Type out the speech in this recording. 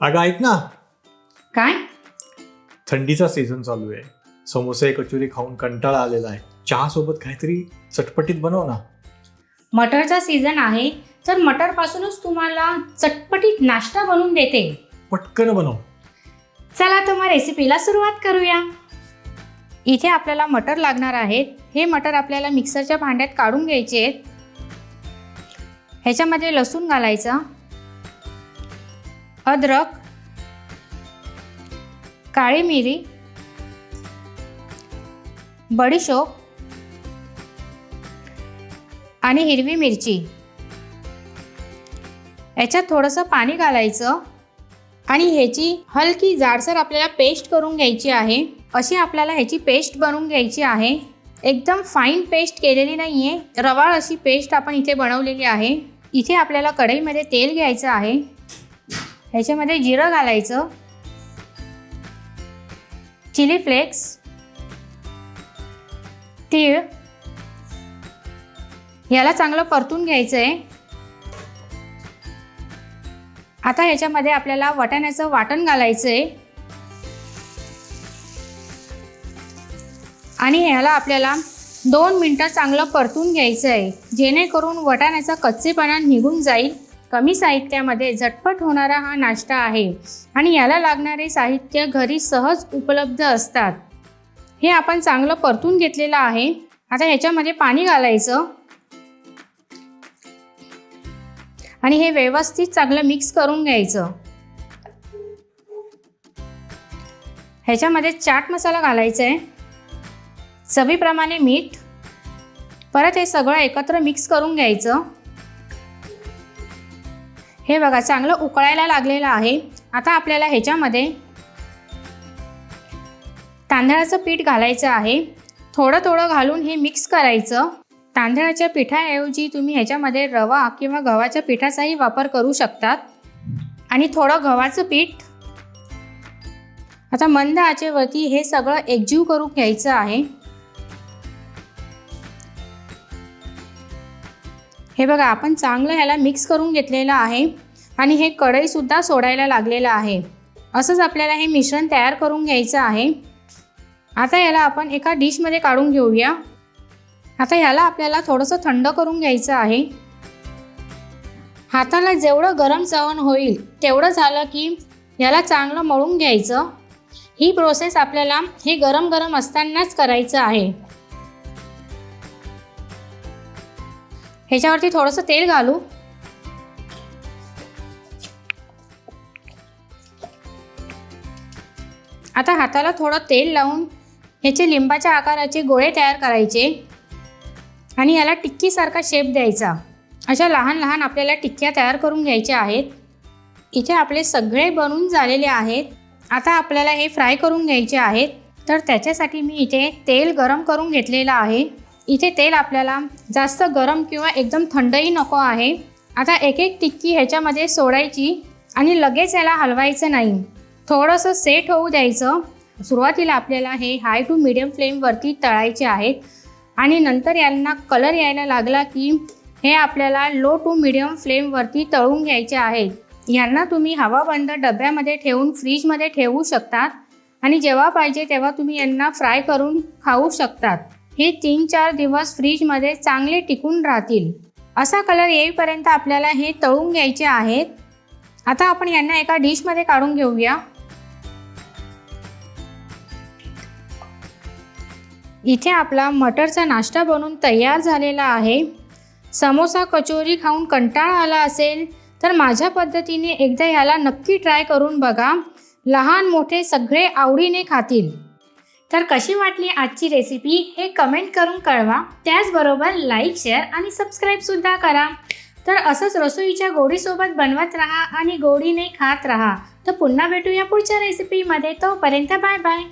अगं ऐक ना. काय? थंडीचा सीझन चालू आहे. समोसे कचोरी खाऊन कंटाळा आलेला आहे. चहा सोबत काहीतरी चटपटीत बनव ना. मटरचा सीझन आहे तर मटरपासूनच तुम्हाला चटपटीत नाश्ता बनवून देते. पटकन बनव. चला तर मग रेसिपीला सुरुवात करूया. इथे आपल्याला मटर लागणार आहेत. हे मटर आपल्याला मिक्सरच्या भांड्यात काढून घ्यायचे आहेत. ह्याच्यामध्ये लसूण घालायचा. अद्रक काळी मिरी बडीशोप आणि हिरवी मिरची. याच्यात थोडंसं पाणी घालायचं आणि ह्याची हलकी जाडसर आपल्याला पेस्ट करून घ्यायची आहे. अशी आपल्याला ह्याची पेस्ट बनवून घ्यायची आहे. एकदम फाईन पेस्ट केलेली नाही आहे रवाळ अशी पेस्ट आपण इथे बनवलेली आहे. इथे आपल्याला कढईमध्ये तेल घ्यायचं आहे. ह्याच्यामध्ये जिरं घालायचं. Chilli flakes. तीळ. याला चांगलं परतून घ्यायचं आहे आता ह्याच्यामध्ये आपल्याला वाटाण्याचं वाटण घालायचं आहे आणि ह्याला आपल्याला दोन मिनटं चांगलं परतून घ्यायचं आहे जेणेकरून वटाण्याचा कच्चेपणा निघून जाईल. कमी साहित्यामध्ये झटपट होणारा हा नाश्ता आहे आणि याला लागणारे साहित्य घरी सहज उपलब्ध असतात. हे आपण चांगलं परतून घेतलेलं आहे. आता ह्याच्यामध्ये पाणी घालायचं. आणि हे व्यवस्थित चांगलं मिक्स करून घ्यायचं. ह्याच्यामध्ये चाट मसाला घालायचा आहे चवीप्रमाणे मीठ. परत हे सगळं एकत्र मिक्स करून घ्यायचं. हे बघा चांगलं उकळायला लागलेलं आहे. आता आपल्याला ह्याच्यामध्ये तांदळाचं पीठ घालायचं आहे. थोडं थोडं घालून हे मिक्स करायचं. तांदळाच्या पिठाऐवजी तुम्ही ह्याच्यामध्ये रवा किंवा गव्हाच्या पिठाचाही वापर करू शकतात. आणि थोडं गव्हाचं पीठ. आता मंद आचेवरती हे सगळं एकजीव करून घ्यायचं आहे. हे बघा आपण चांगलं ह्याला मिक्स करून घेतलेलं आहे आणि हे कढईसुद्धा सोडायला लागलेलं आहे. असंच आपल्याला हे मिश्रण तयार करून घ्यायचं आहे. आता याला आपण एका डिशमध्ये काढून घेऊया. आता ह्याला आपल्याला थोडंसं थंड करून घ्यायचं आहे. हाताला जेवढं गरम चवण होईल तेवढं झालं की याला चांगलं मळून घ्यायचं. ही प्रोसेस आपल्याला हे गरम गरम असतानाच करायचं आहे. ह्याच्यावरती थोडंसं तेल घालू. आता हाताला थोडं तेल लावून ह्याचे लिंबाच्या आकाराचे गोळे तयार करायचे आणि याला टिक्कीसारखा शेप द्यायचा. अशा लहान लहान आपल्याला टिक्क्या तयार करून घ्यायच्या आहेत. इथे आपले सगळे बनून झालेले आहेत. आता आपल्याला हे फ्राय करून घ्यायचे आहेत. तर त्याच्यासाठी मी इथे तेल गरम करून घेतलेलं आहे. इथे तेल आपल्याला जास्त गरम किंवा एकदम थंडही नको आहे. आता एक एक टिक्की ह्याच्यामध्ये सोडायची आणि लगेच याला हलवायचं नाही. थोडंसं सेट होऊ द्यायचं. सुरुवातीला आपल्याला हे हाय टू मिडियम फ्लेमवरती तळायचे आहेत. आणि नंतर यांना कलर यायला लागला की हे आपल्याला लो टू मिडियम फ्लेमवरती तळून घ्यायचे आहेत. यांना तुम्ही हवाबंद डब्यामध्ये ठेवून फ्रीजमध्ये ठेवू शकतात. आणि जेव्हा पाहिजे तेव्हा तुम्ही यांना फ्राय करून खाऊ शकतात. हे तीन चार दिवस फ्रीजमध्ये चांगले टिकून राहतील. असा कलर येईपर्यंत आपल्याला हे तळून घ्यायचे आहेत. आता आपण यांना एका डिशमध्ये काढून घेऊया. इथे आपला मटरचा नाश्ता बनून तयार झालेला आहे. समोसा कचोरी खाऊन कंटाळा आला असेल तर माझ्या पद्धतीने एकदा ह्याला नक्की ट्राय करून बघा. लहान मोठे सगळे आवडीने खातील. तर कशी वाटली आजची रेसिपी हे कमेंट करून कळवा. त्याचबरोबर लाईक शेअर आणि सबस्क्राईबसुद्धा करा. तर असंच रसोईच्या गोडीसोबत बनवत राहा आणि गोडीने खात राहा. तर पुन्हा भेटूया पुढच्या रेसिपीमध्ये तोपर्यंत बाय बाय